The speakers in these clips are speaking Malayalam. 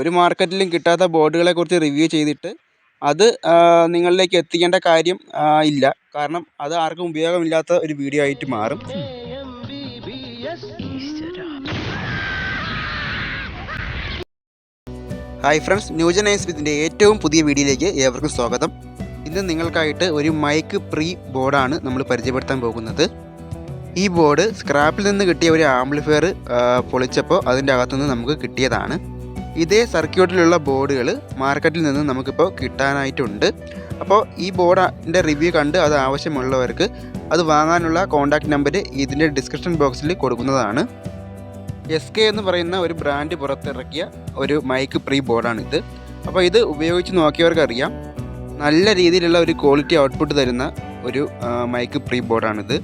ഒരു മാർക്കറ്റിലും കിട്ടാത്ത ബോർഡുകളെ കുറിച്ച് റിവ്യൂ ചെയ്തിട്ട് അത് നിങ്ങളിലേക്ക് എത്തിക്കേണ്ട കാര്യം ഇല്ല. കാരണം അത് ആർക്കും ഉപയോഗമില്ലാത്ത ഒരു വീഡിയോ ആയിട്ട് മാറും. ഹായ് ഫ്രണ്ട്സ് ന്യൂജൻ ഐസ്മിത്തിന്റെ ഏറ്റവും പുതിയ വീഡിയോയിലേക്ക് ഏവർക്കും സ്വാഗതം. ഇന്ന് നിങ്ങൾക്കായിട്ട് ഒരു മൈക്ക് പ്രീ ബോർഡാണ് നമ്മൾ പരിചയപ്പെടുത്താൻ പോകുന്നത്. ഈ ബോർഡ് സ്ക്രാപ്പിൽ നിന്ന് കിട്ടിയ ഒരു ആംപ്ലിഫയർ പൊളിച്ചപ്പോൾ അതിന്റെ അകത്തുനിന്ന് നമുക്ക് കിട്ടിയതാണ്. ഇതേ സർക്യൂട്ടിലുള്ള ബോർഡുകൾ മാർക്കറ്റിൽ നിന്ന് നമുക്കിപ്പോൾ കിട്ടാനായിട്ടുണ്ട്. അപ്പോൾ ഈ ബോർഡിന്റെ റിവ്യൂ കണ്ട് അത് ആവശ്യമുള്ളവർക്ക് അത് വാങ്ങാനുള്ള കോൺടാക്റ്റ് നമ്പർ ഇതിന്റെ ഡിസ്ക്രിപ്ഷൻ ബോക്സിൽ കൊടുക്കുന്നതാണ്. എസ് കെ എന്ന് പറയുന്ന ഒരു ബ്രാൻഡ് പുറത്തിറക്കിയ ഒരു മൈക്ക് പ്രീ ബോർഡാണിത് അപ്പോൾ ഇത് ഉപയോഗിച്ച് നോക്കിയവർക്കറിയാം. നല്ല രീതിയിലുള്ള ഒരു ക്വാളിറ്റി ഔട്ട്പുട്ട് തരുന്ന ഒരു മൈക്ക് പ്രീ ബോർഡാണിത്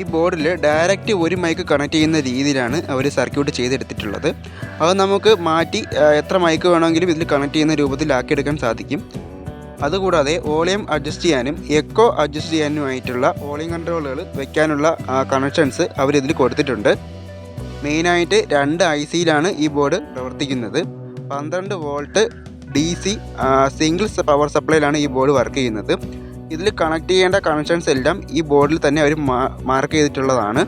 ഈ ബോർഡിൽ ഡയറക്റ്റ് ഒരു മൈക്ക് കണക്ട് ചെയ്യുന്ന രീതിയിലാണ് അവർ സർക്യൂട്ട് ചെയ്തെടുത്തിട്ടുള്ളത്. അത് നമുക്ക് മാറ്റി എത്ര മൈക്ക് വേണമെങ്കിലും ഇതിൽ കണക്ട് ചെയ്യുന്ന രൂപത്തിലാക്കിയെടുക്കാൻ സാധിക്കും. അതുകൂടാതെ വോളിയം അഡ്ജസ്റ്റ് ചെയ്യാനും എക്കോ അഡ്ജസ്റ്റ് ചെയ്യാനുമായിട്ടുള്ള വോളിയം കൺട്രോളുകൾ വെക്കാനുള്ള കണക്ഷൻസ് അവരിതിൽ കൊടുത്തിട്ടുണ്ട്. മെയിനായിട്ട് രണ്ട് ഐ സിയിലാണ് ഈ ബോർഡ് പ്രവർത്തിക്കുന്നത്. പന്ത്രണ്ട് volt D C single power സപ്ലൈയിലാണ് ഈ ബോർഡ് വർക്ക് ചെയ്യുന്നത്. ഇതിൽ കണക്ട് ചെയ്യേണ്ട കണക്ഷൻസ് എല്ലാം ഈ ബോർഡിൽ തന്നെ അവർ മാർക്ക് ചെയ്തിട്ടുള്ളതാണ്.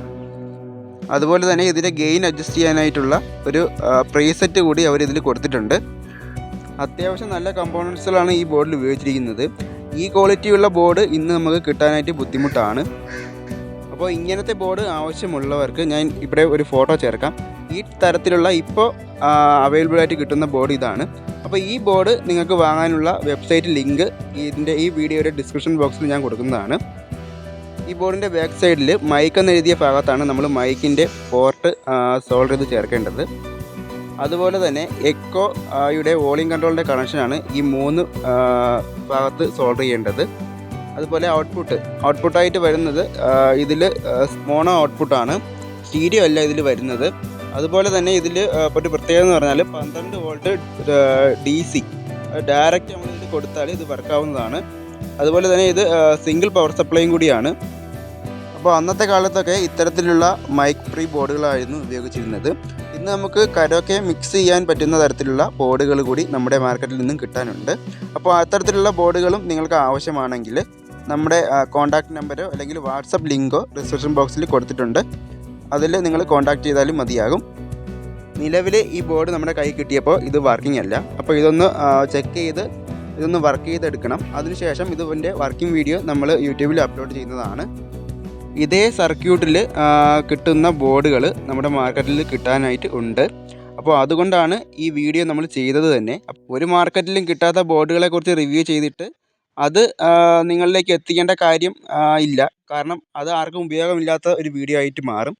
അതുപോലെ തന്നെ ഇതിന്റെ ഗെയിൻ അഡ്ജസ്റ്റ് ചെയ്യാനായിട്ടുള്ള ഒരു പ്രീസെറ്റ് കൂടി അവർ ഇതിൽ കൊടുത്തിട്ടുണ്ട്. അത്യാവശ്യം നല്ല കമ്പോണൻസുകളാണ് ഈ ബോർഡിൽ ഉപയോഗിച്ചിരിക്കുന്നത്. ഈ ക്വാളിറ്റിയുള്ള ബോർഡ് ഇന്ന് നമുക്ക് കിട്ടാനായിട്ട് ബുദ്ധിമുട്ടാണ്. അപ്പോൾ ഇങ്ങനത്തെ ബോർഡ് ആവശ്യമുള്ളവർക്ക് ഞാൻ ഇവിടെ ഒരു ഫോട്ടോ ചേർക്കാം. ഈ തരത്തിലുള്ള ഇപ്പോൾ അവൈലബിൾ ആയിട്ട് കിട്ടുന്ന ബോർഡ് ഇതാണ്. അപ്പോൾ ഈ ബോർഡ് നിങ്ങൾക്ക് വാങ്ങാനുള്ള വെബ്സൈറ്റ് ലിങ്ക് ഇതിന്റെ ഈ വീഡിയോയുടെ ഡിസ്ക്രിപ്ഷൻ ബോക്സിൽ ഞാൻ കൊടുക്കുന്നതാണ്. ഈ ബോർഡിന്റെ ബാക്ക് സൈഡിൽ മൈക്ക് എന്ന് എഴുതിയ ഭാഗത്താണ് നമ്മൾ മൈക്കിന്റെ പോർട്ട് സോൾവ് ചെയ്ത് ചേർക്കേണ്ടത്. അതുപോലെ തന്നെ എക്കോ യുടെ വോളിയം കൺട്രോളിന്റെ കണക്ഷനാണ് ഈ മൂന്ന് ഭാഗത്ത് സോൾവ് ചെയ്യേണ്ടത്. അതുപോലെ ഔട്ട്പുട്ട് ഔട്ട്പുട്ടായിട്ട് വരുന്നത് ഇതിൽ മോണോ ഔട്ട്പുട്ടാണ് സ്റ്റീരിയോ അല്ല ഇതിൽ വരുന്നത്. അതുപോലെ തന്നെ ഇതിൽ ഒരു പ്രത്യേകത എന്ന് പറഞ്ഞാൽ പന്ത്രണ്ട് വോൾട്ട് ഡി സി ഡയറക്റ്റ് നമ്മൾ ഇതിൽ കൊടുത്താൽ ഇത് വർക്കാവുന്നതാണ് അതുപോലെ തന്നെ ഇത് സിംഗിൾ പവർ സപ്ലൈയും കൂടിയാണ്. അപ്പോൾ അന്നത്തെ കാലത്തൊക്കെ ഇത്തരത്തിലുള്ള മൈക്ക് ഫ്രീ ബോർഡുകളായിരുന്നു ഉപയോഗിച്ചിരുന്നത്. ഇന്ന് നമുക്ക് കരോക്കെ മിക്സ് ചെയ്യാൻ പറ്റുന്ന തരത്തിലുള്ള ബോർഡുകൾ കൂടി നമ്മുടെ മാർക്കറ്റിൽ നിന്നും കിട്ടാനുണ്ട്. അപ്പോൾ അത്തരത്തിലുള്ള ബോർഡുകളും നിങ്ങൾക്ക് ആവശ്യമാണെങ്കിൽ നമ്മുടെ കോൺടാക്റ്റ് നമ്പരോ അല്ലെങ്കിൽ വാട്സപ്പ് ലിങ്കോ ഡിസ്ക്രിപ്ഷൻ ബോക്സിൽ കൊടുത്തിട്ടുണ്ട്. അതിൽ നിങ്ങൾ കോൺടാക്റ്റ് ചെയ്താലും മതിയാകും. നിലവിൽ ഈ ബോർഡ് നമ്മുടെ കൈ കിട്ടിയപ്പോൾ ഇത് വർക്കിംഗ് അല്ല. അപ്പോൾ ഇതൊന്ന് ചെക്ക് ചെയ്ത് ഇതൊന്ന് വർക്ക് ചെയ്തെടുക്കണം. അതിനുശേഷം ഇതിന്റെ വർക്കിംഗ് വീഡിയോ നമ്മൾ യൂട്യൂബിൽ അപ്ലോഡ് ചെയ്യുന്നതാണ്. ഇതേ സർക്യൂട്ടിൽ കിട്ടുന്ന ബോർഡുകൾ നമ്മുടെ മാർക്കറ്റിൽ കിട്ടാനായിട്ട് ഉണ്ട്. അപ്പോൾ അതുകൊണ്ടാണ് ഈ വീഡിയോ നമ്മൾ ചെയ്തത് തന്നെ. ഒരു മാർക്കറ്റിലും കിട്ടാത്ത ബോർഡുകളെ കുറിച്ച് റിവ്യൂ ചെയ്തിട്ട് അത് നിങ്ങളിലേക്ക് എത്തിക്കേണ്ട കാര്യം ഇല്ല. കാരണം അത് ആർക്കും ഉപയോഗമില്ലാത്ത ഒരു വീഡിയോ ആയിട്ട് മാറും.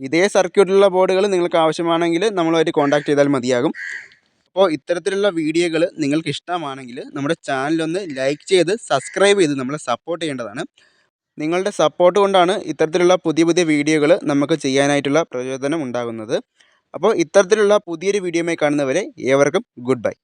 ഇതേ സർക്യൂട്ടിലുള്ള ബോർഡുകൾ നിങ്ങൾക്ക് ആവശ്യമാണെങ്കിൽ നമ്മളുമായിട്ട് കോൺടാക്ട് ചെയ്താൽ മതിയാകും. അപ്പോൾ ഇത്തരത്തിലുള്ള വീഡിയോകൾ നിങ്ങൾക്ക് ഇഷ്ടമാണെങ്കിൽ നമ്മുടെ ചാനലൊന്ന് ലൈക്ക് ചെയ്ത് സബ്സ്ക്രൈബ് ചെയ്ത് നമ്മളെ സപ്പോർട്ട് ചെയ്യേണ്ടതാണ്. നിങ്ങളുടെ സപ്പോർട്ട് കൊണ്ടാണ് ഇത്തരത്തിലുള്ള പുതിയ പുതിയ വീഡിയോകൾ നമുക്ക് ചെയ്യാനായിട്ടുള്ള പ്രചോദനം ഉണ്ടാകുന്നത്. അപ്പോൾ ഇത്തരത്തിലുള്ള പുതിയൊരു വീഡിയോയുമായി കാണുന്നവരെ ഏവർക്കും ഗുഡ് ബൈ.